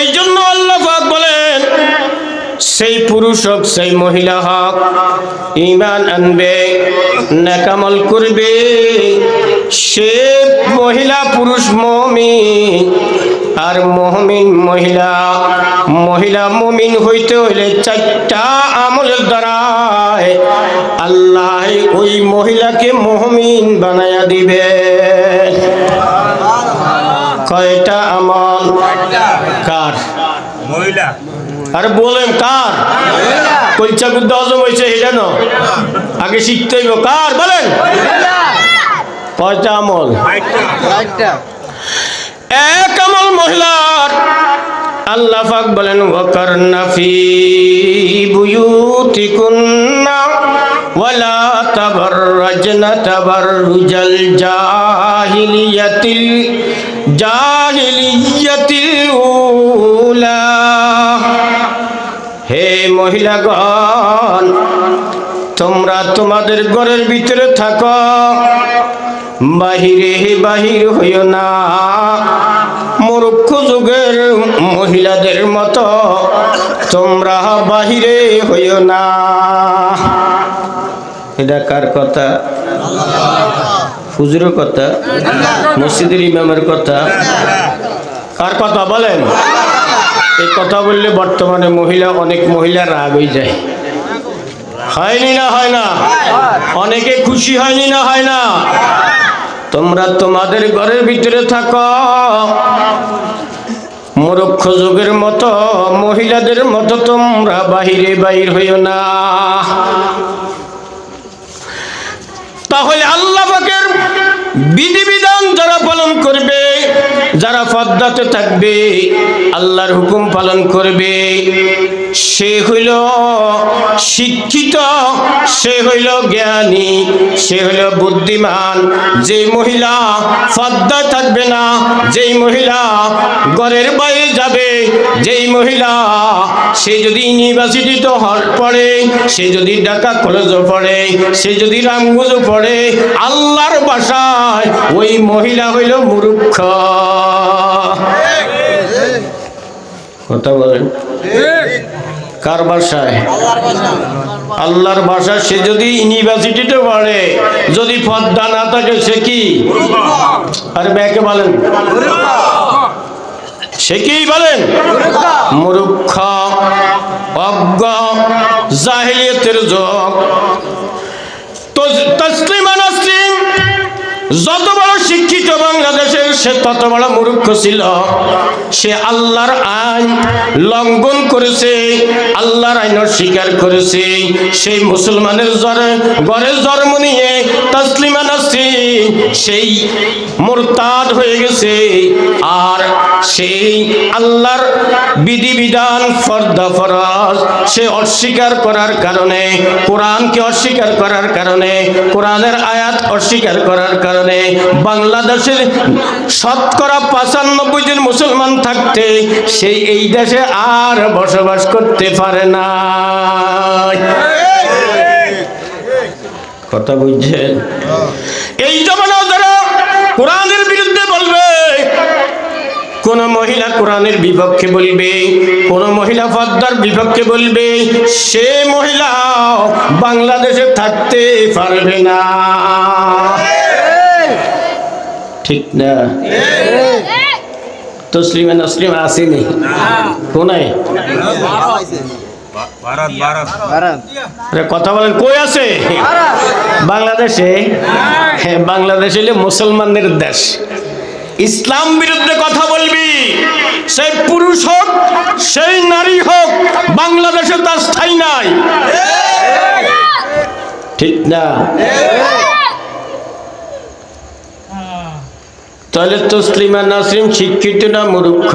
এই জন্য আল্লাহ পাক বলেন, সেই পুরুষ হোক, সেই মহিলা হোক ইমান আনবে, নাকামল করবে। সে মহিলা পুরুষ মমিন, আর মহমিন মহিলা মহিলা মমিন হইতে হইলে চারটা আমলের দ্বারায় আল্লাহ ওই মহিলাকে মহমিন বানায়া দিবে কয়টা আমল? কার? মহিলা। আর বলেন কার? কলচা বুদ্ধ হজম হয়েছে এটা ন আগে শিখতে হইব। কার? বলেন। কয়টা আমল? এক আমল মহিলার। আল্লাহ পাক বলেন ওয়াকারনা ফি বুয়ুতিকুন্না ওয়ালা তাবাররাজনা তাবাররুজাল জাহিলিয়াতিল জাহিলিয়াতিল উলা হে মহিলাগণ, তোমরা তোমাদের ঘরের ভিতরে থাকো। বাহিরে বাহির হইও না। মূর্খ যুগের মহিলাদের মতো তোমরা বাহিরে হইও না। এটা কার কথা? হুজুরের কথা, মসজিদের ইমামের কথা। কার কথা বলেন? এই কথা বললে বর্তমানে মহিলা, অনেক মহিলা রাগ হয়ে যায়। হয়নি না, হয় না? অনেকে খুশি হয়নি না, হয় না? তোমরা তোমাদের ঘরের ভিতরে থাকো। মূর্খ যুগের মতো, মহিলাদের মতো তোমরা বাহিরে বাইর হইও না। তাহলে আল্লাহ বিধিবিধান যারা পালন করবে যারা পদ্মাতে থাকবে আল্লাহর হুকুম পালন করবে। সে হইল শিক্ষিত সে হইল জ্ঞানী সে হইল বুদ্ধিমান। যে মহিলা পদ্মা থাকবে না যেই মহিলা ঘরের বাইরে যাবে যেই মহিলা সে যদি ইউনিভার্সিটিতে হল পড়ে সে যদি ঢাকা কলেজও পড়ে সে যদি রামগঞ্জও পড়ে আল্লাহর বাসায় ওই মহিলা হইল মূর্খ। কথা বলেন? কার বাসায়? আল্লাহর ভাষা সে যদি ইউনিভার্সিটিতে পড়ে, যদি পদ্মা না থাকে, সে কি? আরে ব্যাকে বলেন। সে কি বলেন? মূর্খ, অজ্ঞ, জাহিলিয়তের যোগ। নাসরিন, যত সে তত বড় মূর্খ ছিল। সে আল্লাহর আইন লঙ্ঘন করেছে, আল্লাহর আইন অস্বীকার করেছে। সেই মুসলমানের জ্বরে ঘরে জন্ম নিয়ে তসলিমা নাসরিন সেই মোরতাদ হয়ে গেছে। আর সেই আল্লাহর বিধিবিধান ফর্দা ফরজ সে অস্বীকার করার কারণে কোরআনকে অস্বীকার করার কারণে কোরআনের আয়াত অস্বীকার করার কারণে বাংলাদেশের শতকরা পঁচানব্বই জন মুসলমান থাকতে সেই এই দেশে আর বসবাস করতে পারে না। কথা বুঝছেন? এই জমানাও যারা কোরআনের বিরুদ্ধে বলবে, কোন মহিলা কোরআনের বিপক্ষে বলবে, কোন মহিলা পদ্মার বিপক্ষে বলবে, সে মহিলা বাংলাদেশে থাকতে পারবে না। ঠিক না? তসলিমা নসলিম আসেনি। কোনায়? কথা বলেন কই আছে? বাংলাদেশে? হ্যাঁ বাংলাদেশ হলে মুসলমানদের দেশ। ইসলাম বিরুদ্ধে কথা বলবি সেই পুরুষ হোক সেই নারী হোক বাংলাদেশে তার স্থায়ী নাই। ঠিক না? তাহলে তসলিমা নাসরিম শিক্ষিত না মূর্খ।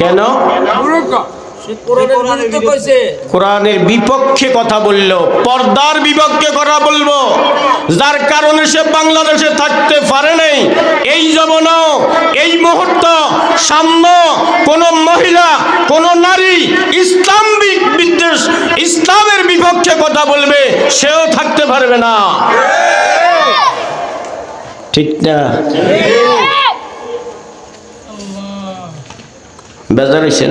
কেন? কোরআনের বিপক্ষে কথা বলল পর্দার বিপক্ষে কথা বলব। যার কারণে সে বাংলাদেশে থাকতে পারে নাই। এই জমানো এই মুহূর্ত সামনে কোন মহিলা কোন নারী ইসলাম বিদ্বেষ ইসলামের বিপক্ষে কথা বলবে সেও থাকতে পারবে না। ঠিক না? বেজার হয়েছেন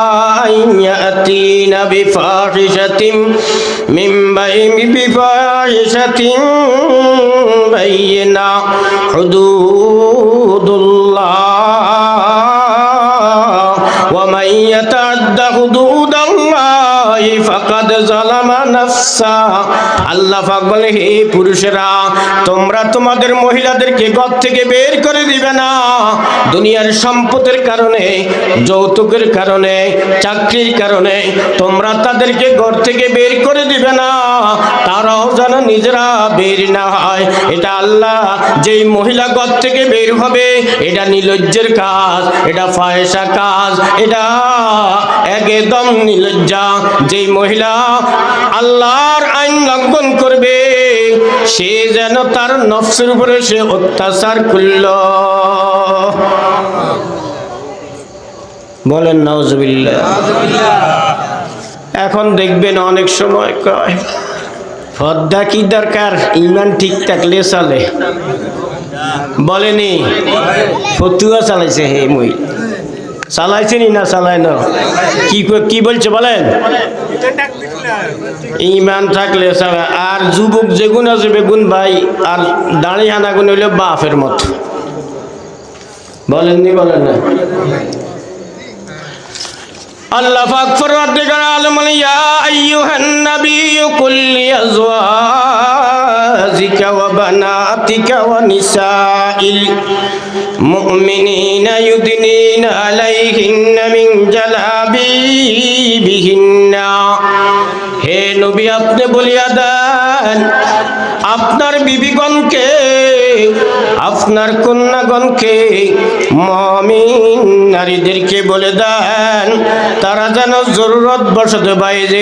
يأتين بفاحشة من بين بفاحشة بينة. حدود الله. ومن يتعد حدود আল্লাহ ফাকাদ জালামা নাফসা। আল্লাহ পাক বলে, হে পুরুষেরা, তোমরা তোমাদের মহিলাদেরকে ঘর থেকে বের করে দিবে না। দুনিয়ার সম্পদের কারণে, যৌতুকের কারণে, চাকরির কারণে তোমরা তাদেরকে ঘর থেকে বের করে দিবে না। তারাও যেন নিজেরা বের না হয়। এটা আল্লাহ যেই মহিলা ঘর থেকে বের হবে, এটা নিলজ্জের কাজ, এটা ফয়সা কাজ, এটা একদম নিলজ্জা। যেই মহিলা আল্লাহর আইন লঙ্ঘন করবে, সে যেন তার নফসের উপরে সে অত্যাচার করল। বলেন নজবিল্লা এখন দেখবেন অনেক সময় কয় ফদ্দা কি দরকার? ইমান ঠিক থাকলে চলে। বলেনি? ফতুয়া চালাইছে হে মই চালাইছেনি না চালাই না? কি কি বলছে বলেন? ইমান থাকলে চালা আর যুবক যেগুন আছে বেগুন ভাই আর দাঁড়ি হানাগুন হইলে বাফের মত। বলেননি বলেন না। আল্লাহ পাক ফরওয়ার্দিগার আলম বলে, ইয়া আইয়ুহান নাবিয়্যু কুল লিআজওয়াজিকা ওয়া নিসাইল। মুমিনিনা ইউদনিনা আলাইহিন্না মিন জালাবিবিহিন্না। হে নবী আপনি বলিয়া দেন আপনার বিবিগণকে আপনার কন্যাগণকে মমিন নারীদেরকে বলে দেন, তারা যেন জরুরত বসত বাইরে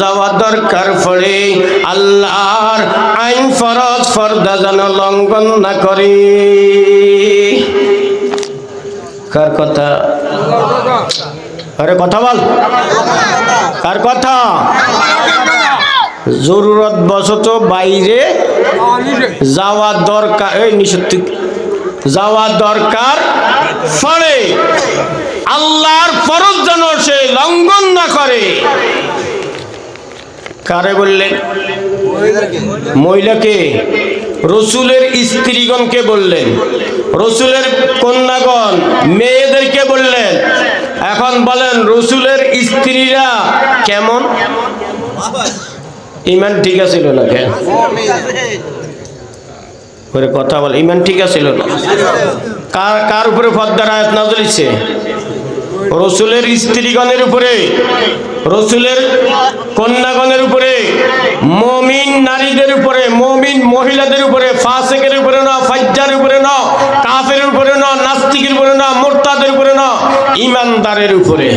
যাওয়া দরকার পড়ে। আল্লাহর আইন ফরজ ফরদা যেন লঙ্ঘন না করে। কার কথা? আরে কথা বল। কার কথা? জরুরত বশত বাইরে যাওয়া দরকার, এই নিষেধ যাওয়া দরকার ফলে আল্লাহর ফরজ যেন সে লঙ্ঘন না করে। কারে বললেন? মহিলাকে? রসুলের স্ত্রীগণকে বললেন? রসুলের কন্যাগণ মেয়েদেরকে বললেন? এখন বলেন, রসুলের স্ত্রীরা কেমন? ইমান ঠিক আছিল না কেন করে কথা বল। ইমান ঠিক আছিল না? কার কার উপরে ফদ্দার আয়াত নাজলিছে রসুলের স্ত্রীগণের উপরে, রসুলের কন্যাগণের উপরে, মমিন নারীদের উপরে, মমিন মহিলাদের উপরে, ফাসেকের উপরে না, ফাজ্জার উপরে না কাফের উপরে না, নাস্তিকের উপরে না, মোরতাদের উপরে না, ইমানদারের উপরে।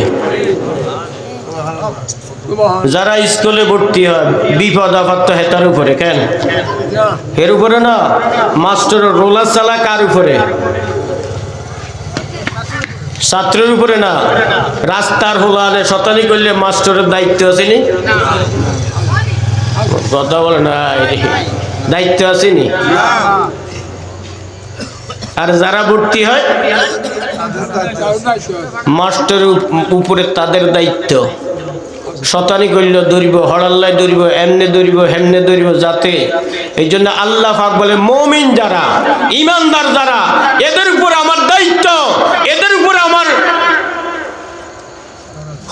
যারা স্কুলে ভর্তি হয় বিপদ আপদ তো হেতার উপরে, কেন? এর উপরে না মাস্টার রোলার চালা কার উপরে? ছাত্রের উপরে না, রাস্তার হোলারে শতানি করলে মাস্টারের দায়িত্ব আছে নি? কথা বলে না দায়িত্ব আছে নি? আর যারা ভর্তি হয়, মাস্টারের উপরে তাদের দায়িত্ব। শতানি করল দৌড়িব, হড়াল্লায় দৌড়িব, এমনে দৌড়িব, হেমনে দৌড়িব যাতে। এই জন্য আল্লাহ পাক বলে, মমিন যারা, ইমানদার যারা, এদের উপর আমার দায়িত্ব, এদের উপর আমার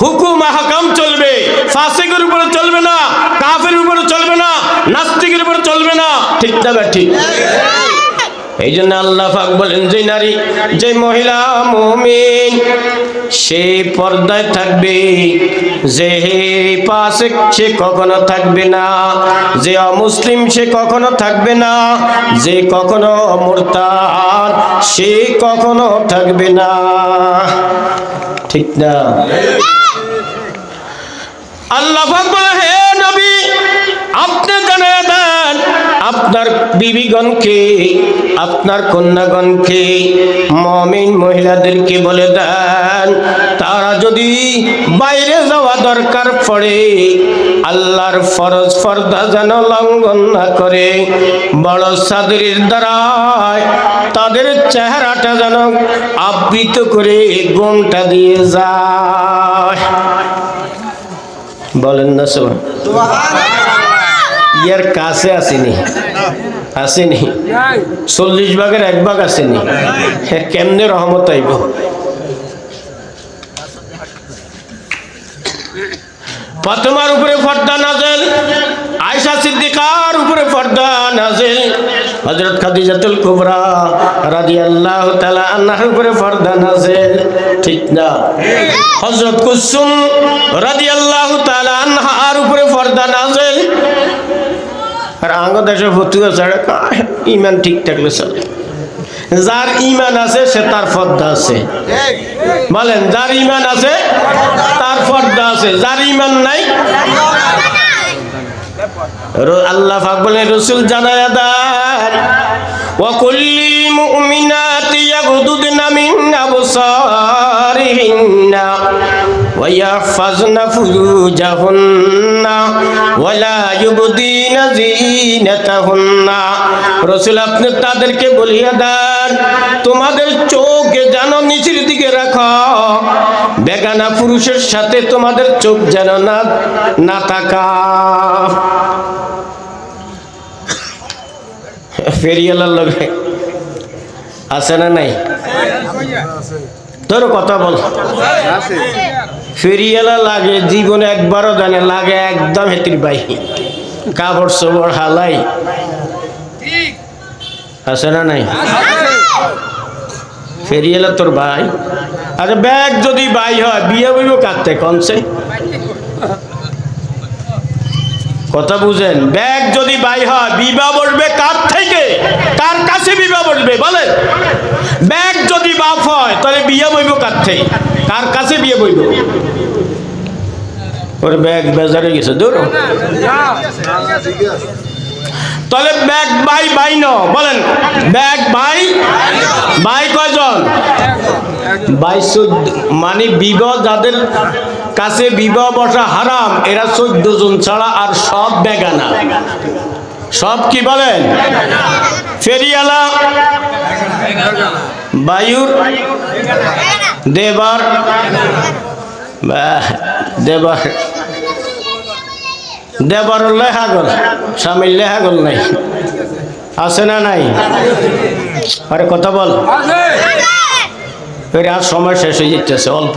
হুকুম হাকাম চলবে। ফাসিকের উপরে চলবে না, কাফের উপরে চলবে না, নাস্তিকের উপরে চলবে না। ঠিক না ঠিক। এই জন্য আল্লাহ পাক বলেন, যে নারী, যে মহিলা মুমিন, সে পর্দায় থাকবে, যে পাশে সে কখনো থাকবে না, যে অমুসলিম সে কখনো থাকবে না, যে কখনো মুরতাদ সে কখনো থাকবে না। ঠিক না? আল্লাহ পাক বলে হে নবী, আপনি দেন আপনার বিবিগণকে, আপনার কন্যাগণকে, মমিন মহিলাদেরকে বলে দেন, তারা যদি বাইরে যাওয়া দরকার পড়ে, আল্লাহর ফরজ ফর্দা যেন লঙ্ঘন না করে, বড় সাদরির দ্বারায় তাদের চেহারাটা যেন আবৃত করে গুমটা দিয়ে যায়। বলেন না সবাই ইয়ার কাছে আসেনি। আসেনি। চল্লিশ ভাগের এক ভাগ আসেনি। হ্যাঁ, কেমনে রহমত আইব? ফাতেমার উপরে পর্দা নাজেল আয়সা সিদ্দিকার উপরে পর্দা নাজেল হযরত খাদিজাতুল কুবরা রাদিয়াল্লাহু তাআলা আনহার উপরে পর্দা নাজেল ঠিক না? হযরত কুসুম রাদিয়াল্লাহু তাআলা আনহার উপরে পর্দা নাজেল আঙ্গ দেশে ফতুয়া ছাড়া কায় ইমান ঠিক থাকলে চলে যার ইমান আছে সে তার পর্দা আছে বলেন যার ইমান আছে তার পর্দা আছে যার ইমান নাই র- আল্লাহ পাক বলেন রসুল জানায় দেন وقل للمؤمنات يغضضن من أبصارهن ويحفظن فروجهن আপনি তাদেরকে বলিয়া দেন, তোমাদের চোখ যেন নিচের দিকে রাখো। বেগানা পুরুষের সাথে তোমাদের চোখ যেন না না থাকা। আছে না নাই? তোর কথা বল। ফেরিয়ালা লাগে জীবনে একবারও জানে লাগে একদম হেতির বাহিনী। কাপড় সবর হালাই। আছে না নাই? ফেরিয়ালা তোর ভাই। আরে ব্যাগ যদি ভাই হয় বিয়ে বইব কাঁদতে কমছে? কথা বুঝেন। ব্যাগ যদি বাই হয় বিবাহ বসবে কার থেকে? কার কাছে বিবাহ বসবে? বলেন। ব্যাগ যদি বাপ হয় তাহলে বিয়ে বইব কার থেকে? কার কাছে বিয়ে বইব? ওর ব্যাগ বেজারে গেছে দূর। তাহলে ব্যাগ বাই বাই ন বলেন ব্যাগ বাই বাই কয়জন? বাই মানে বিবাহ যাদের কাছে বিবাহ বসা হারাম এরা চোদ্দ জন ছাড়া আর সব বেগানা। সব কি বলেন? ফেরিয়ালা বায়ুর দেবার দেবার দেবার লেহাগল স্বামীর লেহাগল নাই। আছে না নাই? আরে কথা বল। এর আর সময় শেষ হয়ে যেতেছে অল্প।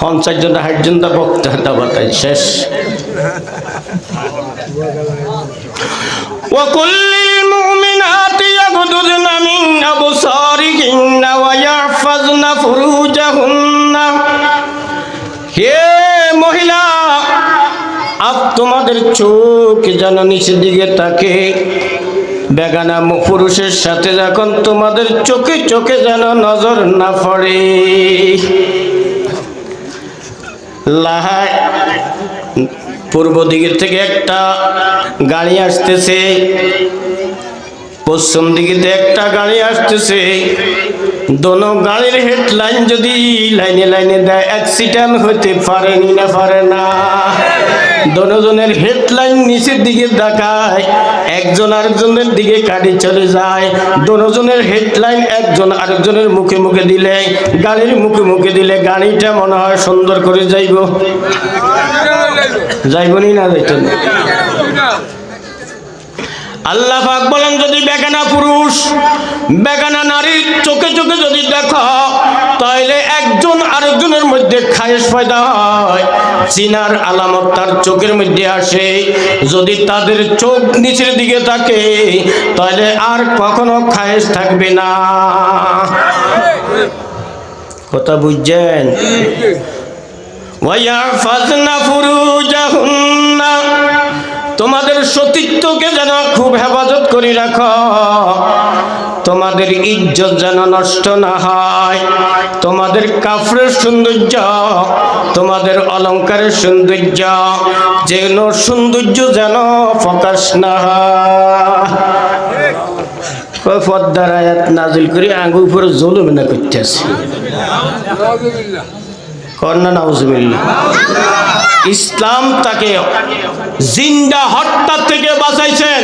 পঞ্চাশ জন ষাট জন দা বক্তা দাবাটাই শেষ وكل المؤمنات يغضضن من أبصارهن ويحفظن فروجهن হে মহিলা আপ তোমাদের চোখ যেন নিচের দিকে তাকে বেগানা মু- পুরুষের সাথে যখন তোমাদের চোখে চোখে যেন নজর না পড়ে লাহায় পূর্ব দিকের থেকে একটা গাড়ি আসতেছে, পশ্চিম দিকে থেকে একটা গাড়ি আসতেছে। দোনো গাড়ির হেডলাইন যদি লাইনে লাইনে দেয় অ্যাক্সিডেন্ট হতে পারেনি না, পারে না। দোনোজনের হেডলাইন নিচের দিকে দেখায়, একজন আরেকজনের দিকে কাটি চলে যায়। দোনোজনের হেডলাইন একজন আরেকজনের মুখে মুখে দিলে, গাড়ির মুখে মুখে দিলে গাড়িটা মনে হয় সুন্দর করে যাইব। যাইবনি না যাইতেন আল্লাহ পাক বলেন, যদি বেগানা পুরুষ, বেগানা নারীর চোখে চোখে যদি দেখো তাহলে একজন আরেকজনের মধ্যে খায়েশ পয়দা হয়। চিনার আলামত তার চোখের মধ্যে আসে। যদি তাদের চোখ নিচের দিকে থাকে তাহলে আর কখনো খায়েশ থাকবে না। কথা বুঝছেন? ওয়াইয়াফাজনা ফুরুজাহুন্না তোমাদের সতীত্বকে যেন খুব হেফাজত করে রাখো। তোমাদের ইজ্জত যেন নষ্ট না হয়। তোমাদের কাফরের সৌন্দর্য, তোমাদের অলংকারের সৌন্দর্য যেন সৌন্দর্য যেন প্রকাশ না হয়। পদ্মার আয়াত নাজিল করে আঙ্গুর উপরে জলুম না করতেছে। কন্যা নাউজুবিল্লাহ। ইসলাম তাকে জিন্দা হত্যা থেকে বাঁচাইছেন।